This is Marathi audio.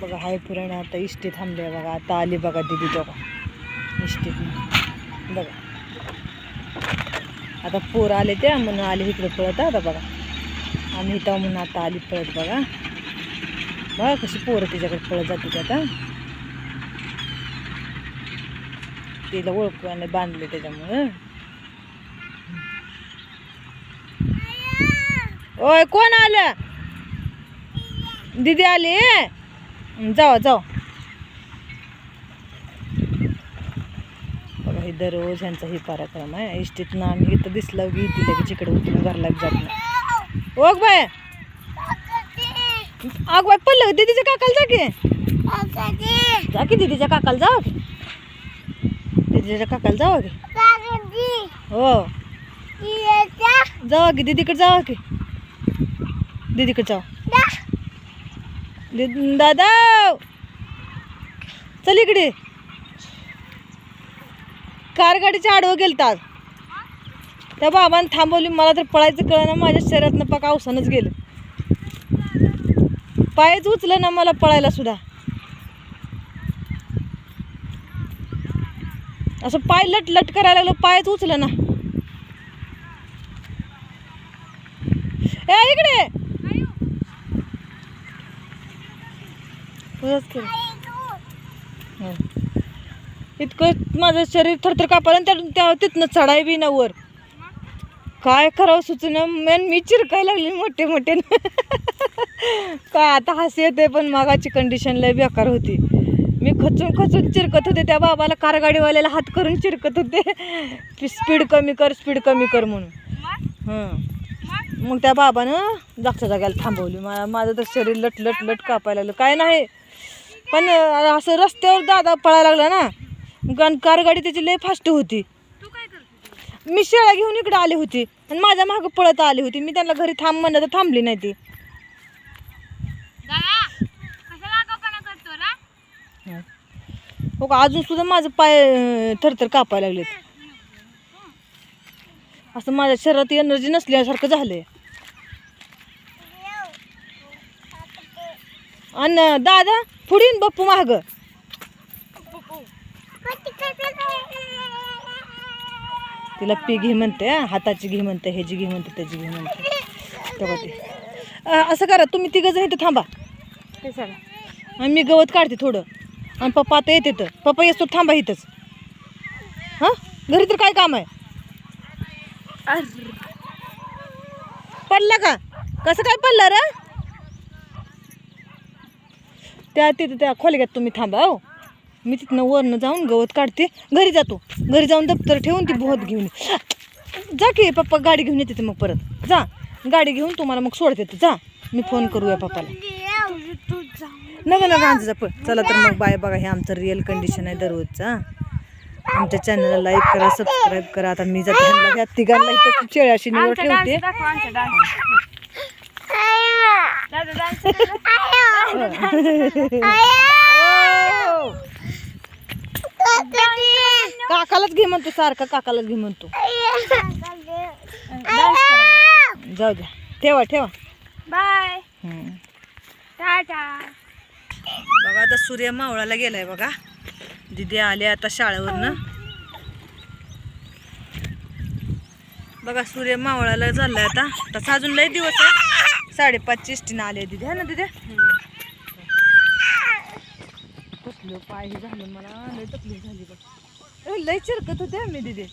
बघा हाय पुरण आता इष्टी थांबले बघा. आता आली बघा दिदी बघा इष्टीत बघा. आता पोर आले ते म्हणून आले इकडे पळत. आता बघा. आम्ही इथं म्हणून आता आली पळत बघा. बघा कशी पोरं तिच्याकडे पळत जाते आता. तिला ओळखू आणि बांधले त्याच्यामुळं. ओय कोण आलं? दीदी आली? जावा जाऊ बघा हे दररोज ह्यांचा हे पराक्रम आहे. इष्टीतनं आम्ही इथं दिसलं की लगेच इकडे उठून घरला जात नाही. ओग बाय. आग बाय पडलं दीदीच्या काकाला जा की? जा की दीदीच्या काकाला जावा की दीदीच्या काकाला जावा की. हो. जावा की दीदीकडे जावा की. दीदीकडे जावा दादा चल इकडे. कार गाडीच्या आडवं गेलतात. त्या बाबानं थांबवली मला तर पळायचं कळलं माझ्या शरीरातनं पाक अवसानच गेलं. पायच उचलं ना मला पळायला सुद्धा. असं पाय लट लट करायला लागलो पायच उचलं ना ए इकडे. तुझंच. इतकं माझं शरीर थरथर कापायला त्या- त्या तिथनं चढाय बी ना वर. काय करावं सुचना मेन मी चिरकायला लागली मोठे मोठे. काय आता हस येते पण मागाची कंडिशन लय बेकार होती. मी खचून खचून चिरकत होते त्या बाबाला कारगाडीवाल्याला हात करून चिरकत होते. स्पीड कमी कर स्पीड कमी कर म्हणून. हं. मग त्या बाबानं जागच्या जाग्याला थांबवली. मा माझं तर शरीर लट लट लट कापायला लागलं. काय नाही. पण असं रस्त्यावर दादा पळायला लागला ना कारण कारगाडी त्याची लय फास्ट होती. मी शेळ्या घेऊन इकडे आली होती. आणि माझ्या मागं पळत आली होती. मी त्यांना घरी थांब म्हणलं तर थांबली नाही ती. हं. का? अजून सुद्धा माझं पाय थरथर कापायला लागलेत. असं माझ्या शरीरात एनर्जी नसल्यासारखं झालंय. आणि दादा पुढीन बप्पू माग. तिला पी घे म्हणते हाताची घे म्हणते ह्याची घे म्हणते त्याची घे म्हणते. तेव्हा ते असं करा तुम्ही तिघं जण इथं थांबा. आणि मी गवत काढते थोडं. आणि पप्पा आता येते तर पप्पा येतो थांबा इथंच. हां? घरी तर काय काम आहे? पडला का? कसं काय पडलं रे? त्या तिथं त्या खोलग्यात तुम्ही थांबा हो. मी तिथनं वरनं जाऊन गवत काढते. घरी जातो घरी जाऊन दप्तर ठेवून ती बोहत घेऊन. जा की पप्पा गाडी घेऊन येते मग परत. जा. गाडी घेऊन तुम्हाला मग सोडते. जा. मी फोन करूया पप्पाला. नका नका आमचं चला तर मग बाय बघा हे आमचं रिअल कंडिशन आहे दररोजचा आमच्या चॅनलला लाईक करा सबस्क्राईब करा. आता मी जाते ह्या तिघांना इथं शेळ्याशी निवड ठेवते! काकालाच घे म्हणतो सारखा काकालाच घे म्हणतो. जाऊ द्या. ठेवा ठेवा. बाय. टाटा बघा आता सूर्य मावळाला गेलाय बघा. दिदी आले आता शाळेवरनं. बघा सूर्य मावळाला चाललाय आता. तसा अजून लय दिवस आहे. साडेपाच इष्टीनं आले दिदी. है ना दिदी? कुठलं पाय हे झालं मला. लय तकलीफ झाली बघ. लय चिरकत होते आम्ही दिदी.